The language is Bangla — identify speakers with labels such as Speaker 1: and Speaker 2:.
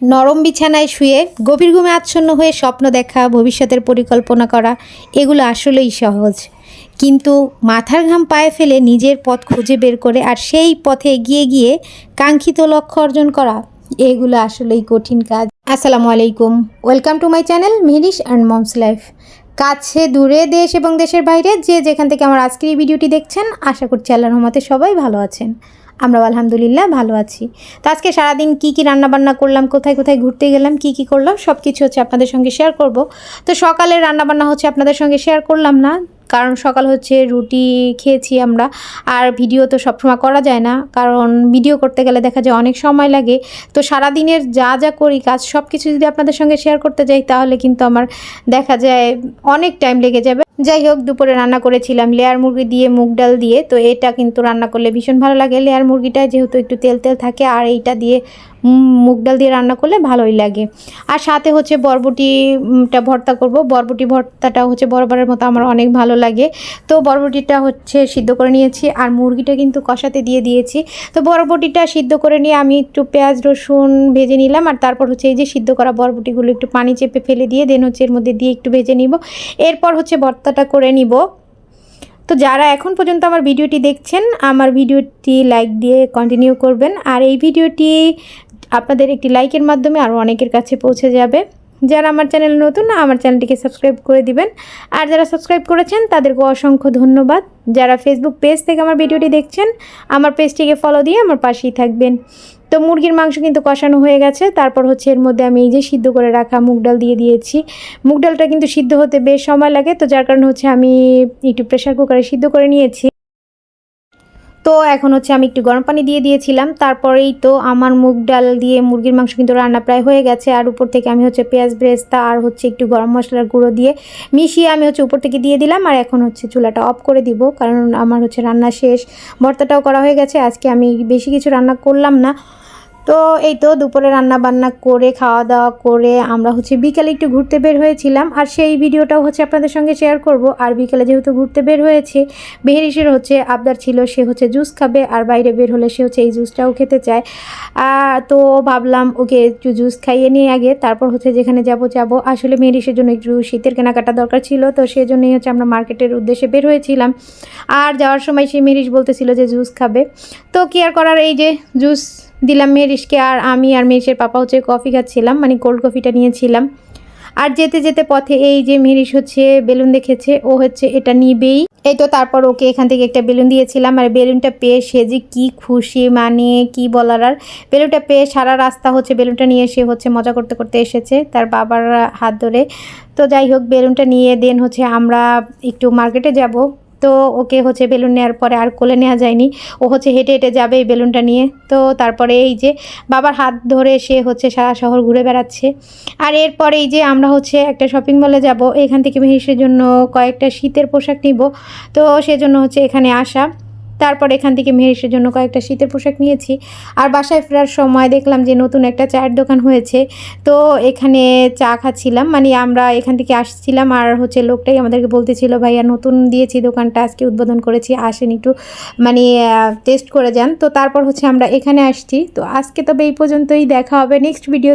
Speaker 1: নরম বিছানায় শুয়ে গভীর ঘুমে আচ্ছন্ন হয়ে স্বপ্ন দেখা, ভবিষ্যতের পরিকল্পনা করা, এগুলো আসলেই সহজ। কিন্তু মাথার ঘাম পায়ে ফেলে নিজের পথ খুঁজে বের করে আর সেই পথে এগিয়ে গিয়ে কাঙ্ক্ষিত লক্ষ্য অর্জন করা, এগুলো আসলেই কঠিন কাজ। আসসালামু আলাইকুম। Welcome to my channel Merish and moms life. কাছে, দূরে, দেশ এবং দেশের বাইরে যে যেখান থেকে আমার আজকের এই ভিডিওটি দেখছেন, আশা করছি আল্লাহ রহমতে সবাই ভালো আছেন। আমরাও আলহামদুলিল্লাহ ভালো আছি। তো আজকে সারাদিন কী কী রান্নাবান্না করলাম, কোথায় কোথায় ঘুরতে গেলাম, কী কী করলাম সব কিছু হচ্ছে আপনাদের সঙ্গে শেয়ার করব। তো সকালে রান্নাবান্না হচ্ছে আপনাদের সঙ্গে শেয়ার করলাম না, কারণ সকাল হচ্ছে রুটি খেয়েছি আমরা, আর ভিডিও তো সবসময় করা যায় না, কারণ ভিডিও করতে গেলে দেখা যায় অনেক সময় লাগে। তো সারাদিনের যা যা করি, কাজ সব কিছু যদি আপনাদের সঙ্গে শেয়ার করতে যাই, তাহলে কিন্তু আমার দেখা যায় অনেক টাইম লেগে যাবে। যাই হোক, দুপুরে রান্না করেছিলাম লেয়ার মুরগি দিয়ে মুগ ডাল দিয়ে, তো এটা কিন্তু রান্না করলে ভীষণ ভালো লাগে। লেয়ার মুরগিটা যেহেতু একটু তেল তেল থাকে, আর এইটা দিয়ে মুগ ডাল দিয়ে রান্না করলে ভালোই লাগে। আর সাথে হচ্ছে বরবটিটা ভর্তা করব। বরবটি ভর্তাটা হচ্ছে বরাবরের মতো আমার অনেক ভালো লাগে। তো বরবটিটা হচ্ছে সিদ্ধ করে নিয়েছি আর মুরগিটা কিন্তু কষাতে দিয়ে দিয়েছি। তো বরবটিটা সিদ্ধ করে নিয়ে আমি একটু পেঁয়াজ, রসুন ভেজে নিলাম আর তারপর হচ্ছে এই যে সিদ্ধ করা বরবটিগুলো একটু পানি চেপে ফেলে দিয়ে দেন হচ্ছে এর মধ্যে দিয়ে একটু ভেজে নিব। এরপর হচ্ছে ভর্তাটা করে নিব। তো যারা এখন পর্যন্ত আমার ভিডিওটি দেখছেন, আমার ভিডিওটি লাইক দিয়ে কন্টিনিউ করবেন। আর এই ভিডিওটি আপনাদের একটি লাইকের মাধ্যমে আরও অনেকের কাছে পৌঁছে যাবে। যারা আমার চ্যানেল নতুন না আমার চ্যানেলটিকে সাবস্ক্রাইব করে দিবেন। আর যারা সাবস্ক্রাইব করেছেন, তাদেরকে অসংখ্য ধন্যবাদ। যারা ফেসবুক পেজ থেকে আমার ভিডিওটি দেখছেন, আমার পেজটিকে ফলো দিয়ে আমার পাশেই থাকবেন। তো মুরগির মাংস কিন্তু কষানো হয়ে গেছে। তারপর হচ্ছে এর মধ্যে আমি এই যে সিদ্ধ করে রাখা মুগ ডাল দিয়ে দিয়েছি। মুগ ডালটা কিন্তু সিদ্ধ হতে বেশ সময় লাগে। তো যার কারণে হচ্ছে আমি একটু প্রেশার কুকারে সিদ্ধ করে নিয়েছি। তো এখন হচ্ছে আমি একটু গরম পানি দিয়ে দিয়েছিলাম। তারপরেই তো আমার মুগ ডাল দিয়ে মুরগির মাংস কিন্তু রান্না প্রায় হয়ে গেছে। আর উপর থেকে আমি হচ্ছে পেঁয়াজ ব্রেস্তা আর হচ্ছে একটু গরম মশলার গুঁড়ো দিয়ে মিশিয়ে আমি হচ্ছে উপর থেকে দিয়ে দিলাম। আর এখন হচ্ছে চুলাটা অফ করে দিব, কারণ আমার হচ্ছে রান্না শেষ। ভর্তাটাও করা হয়ে গেছে। আজকে আমি বেশি কিছু রান্না করলাম না। তো এই তো দুপুরে রান্না বান্না করে খাওয়া দাওয়া করে আমরা হচ্ছে বিকেলে একটু ঘুরতে বের হয়েছিলাম। আর সেই ভিডিওটাও হচ্ছে আপনাদের সঙ্গে শেয়ার করব। আর বিকেলে যেহেতু ঘুরতে বের হয়েছে, বেহেরিসের হচ্ছে আবদার ছিল, সে হচ্ছে জুস খাবে আর বাইরে বের হলে সে হচ্ছে এই জুসটাও খেতে চায়। তো ভাবলাম ওকে একটু জুস খাইয়ে নিয়ে আগে, তারপর হচ্ছে যেখানে যাব যাব। আসলে মেহেরিসের জন্য একটু শীতের কেনাকাটা দরকার ছিল, তো সেই জন্যই হচ্ছে আমরা মার্কেটের উদ্দেশ্যে বের হয়েছিলাম। আর যাওয়ার সময় সে মেরিস বলতেছিল যে জুস খাবে। তো কি আর করার, এই যে জুস দিলাম মেরিসকে আর আমি আর মেরিসের পাপা হচ্ছে কফি খাচ্ছিলাম মানে কোল্ড কফিটা নিয়েছিলাম। আর যেতে যেতে পথে এই যে মেরিস হচ্ছে, বেলুন দেখেছে, ও হচ্ছে এটা নিবেই। এই তো তারপর ওকে এখান থেকে একটা বেলুন দিয়েছিলাম, আর বেলুনটা পেয়ে সে যে কি খুশি মানে কি বলার আর। বেলুনটা পেয়ে সারা রাস্তা হচ্ছে বেলুনটা নিয়ে সে হচ্ছে মজা করতে করতে এসেছে তার বাবার হাত ধরে। তো যাই হোক, বেলুনটা নিয়ে দেন হচ্ছে আমরা একটু মার্কেটে যাব। তো ওকে হচ্ছে বেলুন নেওয়ার পরে আর কোলে নেওয়া যায়নি। ও হচ্ছে হেঁটে হেঁটে যাবে এই বেলুনটা নিয়ে। তো তারপরে এই যে বাবার হাত ধরে সে হচ্ছে সারা শহর ঘুরে বেড়াচ্ছে। আর এরপরে এই যে আমরা হচ্ছে একটা শপিং মলে যাব। এখান থেকে মেহিসের জন্য কয়েকটা শীতের পোশাক নিব। তো সেজন্য হচ্ছে এখানে আসা। তারপর এখান থেকে মেহেরিসের জন্য কয়েকটা শীতের পোশাক নিয়েছি। আর বাসায় ফেরার সময় দেখলাম যে নতুন একটা চায়ের দোকান হয়েছে। তো এখানে চা খাচ্ছিলাম মানে আমরা এখান থেকে আসছিলাম আর হচ্ছে লোকটাই আমাদেরকে বলতেছিল, ভাইয়া, নতুন দিয়েছি দোকানটা, আজকে উদ্বোধন করেছি, আসেন একটু মানে টেস্ট করে যান। তো তারপর হচ্ছে আমরা এখানে আসছি। তো আজকে তবে এই পর্যন্তই, দেখা হবে নেক্সট ভিডিও